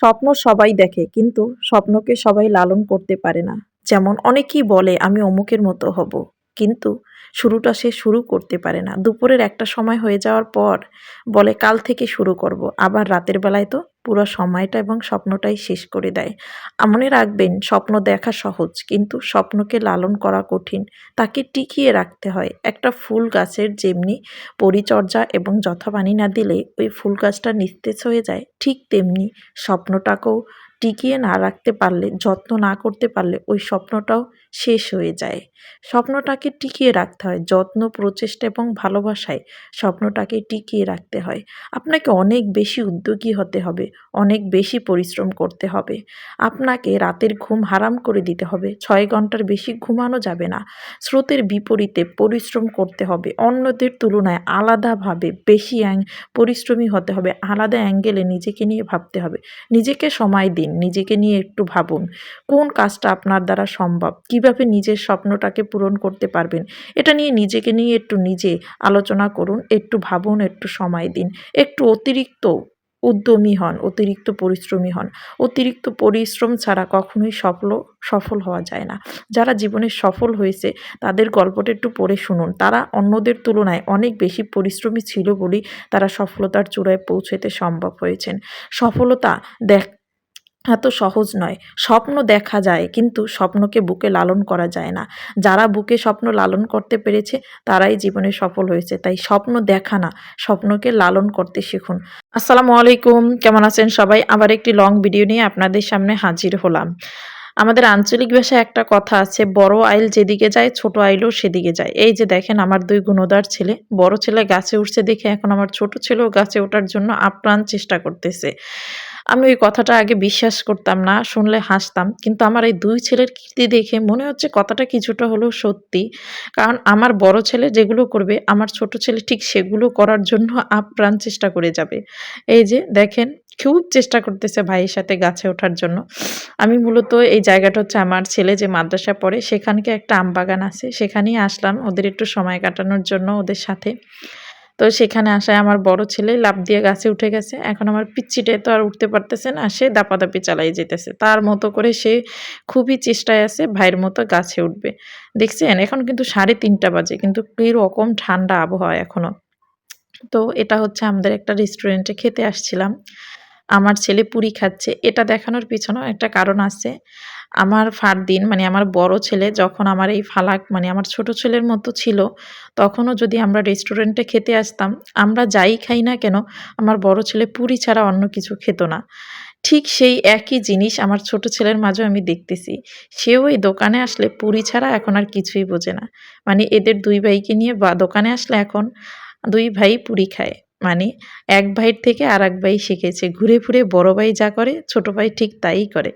স্বপ্ন সবাই দেখে, কিন্তু স্বপ্নকে সবাই লালন করতে পারে না। যেমন অনেকেই বলে, আমি অমুকের মতো হব। কিন্তু শুরুটা সে শুরু করতে পারে না। দুপুরের একটা সময় হয়ে যাওয়ার পর বলে, কাল থেকে শুরু করব। আবার রাতের বেলায় তো পুরো সময়টা এবং স্বপ্নটাই শেষ করে দেয়। মনে রাখবেন, স্বপ্ন দেখা সহজ, কিন্তু স্বপ্নকে লালন করা কঠিন। তাকে টিকিয়ে রাখতে হয়। একটা ফুল গাছের যেমনি পরিচর্যা এবং যথাপানি না দিলে ওই ফুল গাছটা নিস্তেজ হয়ে যায়, ঠিক তেমনি স্বপ্নটাকেও টিকিয়ে না রাখতে পারলে, যত্ন না করতে পারলে ওই স্বপ্নটাও শেষ হয়ে যায়। স্বপ্নটাকে টিকিয়ে রাখতে হয়, যত্ন, প্রচেষ্টা এবং ভালোবাসায় স্বপ্নটাকে টিকিয়ে রাখতে হয়। আপনাকে অনেক বেশি উদ্যোগী হতে হবে, অনেক বেশি পরিশ্রম করতে হবে। আপনাকে রাতের ঘুম হারাম করে দিতে হবে, ছয় ঘণ্টার বেশি ঘুমানো যাবে না। স্রোতের বিপরীতে পরিশ্রম করতে হবে, অন্যদের তুলনায় আলাদাভাবে বেশি অ্যাং, পরিশ্রমী হতে হবে, আলাদা অ্যাঙ্গেলে নিজেকে নিয়ে ভাবতে হবে। নিজেকে সময় দিন। নিজেকে নিয়ে একটু ভাবুন, কোন কাজটা আপনার দ্বারা সম্ভব? কীভাবে নিজের স্বপ্নটাকে পূরণ করতে পারবেন? এটা নিয়ে নিজেকে নিয়ে একটু নিজে আলোচনা করুন, একটু ভাবুন, একটু সময় দিন। একটু অতিরিক্ত উদ্যমী হন, অতিরিক্ত পরিশ্রমী হন। অতিরিক্ত পরিশ্রম ছাড়া কখনোই সফল সফল হওয়া যায় না। যারা জীবনে সফল হয়েছে, তাদের গল্পটা একটু পড়ে শুনুন। তারা অন্যদের তুলনায় অনেক বেশি পরিশ্রমী ছিল বলেই তারা সফলতার চূড়ায় পৌঁছতে সম্ভব হয়েছেন। সফলতা দেখ এত সহজ নয়। স্বপ্ন দেখা যায়, কিন্তু স্বপ্নকে বুকে লালন করা যায় না। যারা বুকে স্বপ্ন লালন করতে পেরেছে, তারাই জীবনে সফল হয়েছে। তাই স্বপ্ন দেখা না, স্বপ্নকে লালন করতে শিখুন। আসসালামু আলাইকুম, কেমন আছেন সবাই? আবার একটি লং ভিডিও নিয়ে আপনাদের সামনে হাজির হলাম। আমাদের আঞ্চলিক ভাষায় একটা কথা আছে, বড় আইল যেদিকে যায়, ছোট আইলও সেদিকে যায়। এই যে দেখেন, আমার দুই গুণদার ছেলে, বড় ছেলে গাছে উঠছে দেখে এখন আমার ছোট ছেলেও গাছে ওঠার জন্য আপ্রাণ চেষ্টা করতেছে। আমি ওই কথাটা আগে বিশ্বাস করতাম না, শুনলে হাসতাম। কিন্তু আমার এই দুই ছেলের কীর্তি দেখে মনে হচ্ছে কথাটা কিছুটা হলেও সত্যি। কারণ আমার বড় ছেলে যেগুলো করবে, আমার ছোট ছেলে ঠিক সেগুলো করার জন্য আপ্রাণ চেষ্টা করে যাবে। এই যে দেখেন, খুব চেষ্টা করতেছে ভাইয়ের সাথে গাছে ওঠার জন্য। আমি মূলত এই জায়গাটা হচ্ছে আমার ছেলে যে মাদ্রাসা পড়ে, সেখানকে একটা আম বাগান আছে। সেখানেই আসলাম, ওদের একটু সময় কাটানোর জন্য ওদের সাথে। তো সেখানে আসায় আমার বড় ছেলে লাভ দিয়ে গাছে উঠে গেছে। এখন আমার পিচ্ছিটে তো আর উঠতে পারতেছে না, সে দাপাদাপি চালাই যেতেছে। তার মতো করে সে খুবই চেষ্টায় আছে ভাইয়ের মতো গাছে উঠবে। দেখছেন, এখন কিন্তু সাড়ে তিনটা বাজে, কিন্তু কীরকম ঠান্ডা আবহাওয়া এখনও তো এটা হচ্ছে আমাদের একটা রেস্টুরেন্টে খেতে আসছিলাম। আমার ছেলে পুরি খাচ্ছে। এটা দেখানোর পিছনেও একটা কারণ আছে। আমার ফারদিন মানে আমার বড় ছেলে যখন আমার এই ফালাক মানে আমার ছোট ছেলের মতো ছিল, তখনও যদি আমরা রেস্টুরেন্টে খেতে আসতাম, আমরা যাই খাই না কেন, আমার বড় ছেলে পুরি ছাড়া অন্য কিছু খেত না। ঠিক সেই একই জিনিস আমার ছোট ছেলের মাঝেও আমি দেখতেছি। সেও এই দোকানে আসলে পুরি ছাড়া এখন আর কিছুই বোঝে না। মানে এদের দুই ভাইকে নিয়ে বা দোকানে আসলে এখন দুই ভাই পুরি খায়। মানে এক ভাইয়ের থেকে আর এক ভাই শিখেছে। ঘুরে ফুরে বড় ভাই যা করে, ছোট ভাই ঠিক তাই করে।